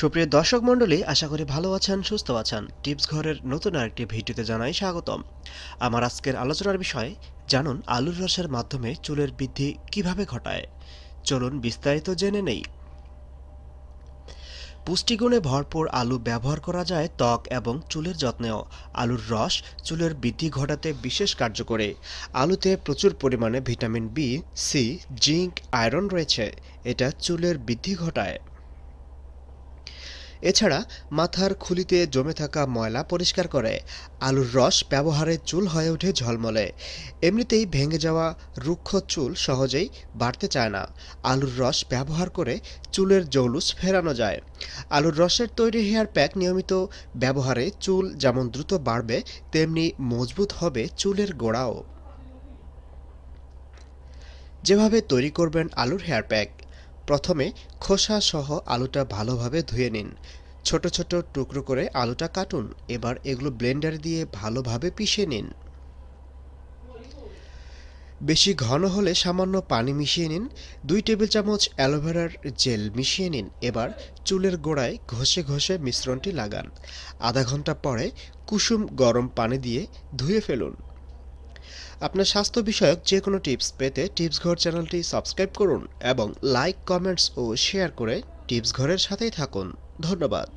সুপ্রিয় দর্শক মণ্ডলী, আশা করি ভালো আছেন, সুস্থ আছেন। টিপস ঘরের নতুন আরেকটি ভিডিওতে জানাই স্বাগতম। আমার আজকের আলোচনার বিষয়, জানুন আলুর রসের মাধ্যমে চুলের বৃদ্ধি কীভাবে ঘটায়? চলুন বিস্তারিত জেনে নেই। পুষ্টিগুণে ভরপুর আলু ব্যবহার করা যায় ত্বক এবং চুলের যত্নেও। আলুর রস চুলের বৃদ্ধি ঘটাতে বিশেষ কার্যকরী আলুতে প্রচুর পরিমাণে vitamin B, C, zinc, iron রয়েছে। এটা চুলের বৃদ্ধি ঘটায়। এছাড়া মাথার খুলিতে জমে থাকা ময়লা পরিষ্কার করে, আলুর রস ব্যবহারে চুল হয়ে ওঠে ঝলমলে। এমনিতেই ভেঙে যাওয়া রুক্ষ চুল সহজেই বাড়তে চায় না। আলুর রস ব্যবহার করে চুলের জৌলুস ফেরানো যায়। আলুর রসের তৈরি হেয়ার প্যাক নিয়মিত ব্যবহারে চুল যেমন দ্রুত বাড়বে, তেমনি মজবুত হবে চুলের গোড়াও। যেভাবে তৈরি করবেন আলুর হেয়ার প্যাক প্রথমে খোসা সহ আলুটা ভালোভাবে ধুয়ে নিন। ছোট ছোট টুকরো করে আলুটা কাটুন। এবার এগুলো ব্লেন্ডার দিয়ে ভালোভাবে পিষে নিন। বেশি ঘন হলে সামান্য পানি মিশিয়ে নিন। দুই টেবিল চামচ অ্যালোভেরার জেল মিশিয়ে নিন। এবার চুলের গোড়ায় ঘষে ঘষে মিশ্রণটি লাগান। আধা ঘণ্টা পরে কুসুম গরম পানি দিয়ে ধুয়ে ফেলুন। আপনার স্বাস্থ্য বিষয়ক যে কোনো টিপস পেতে টিপস ঘর চ্যানেলটি সাবস্ক্রাইব করুন এবং লাইক, কমেন্টস ও শেয়ার করে টিপস ঘরের সাথেই থাকুন। ধন্যবাদ।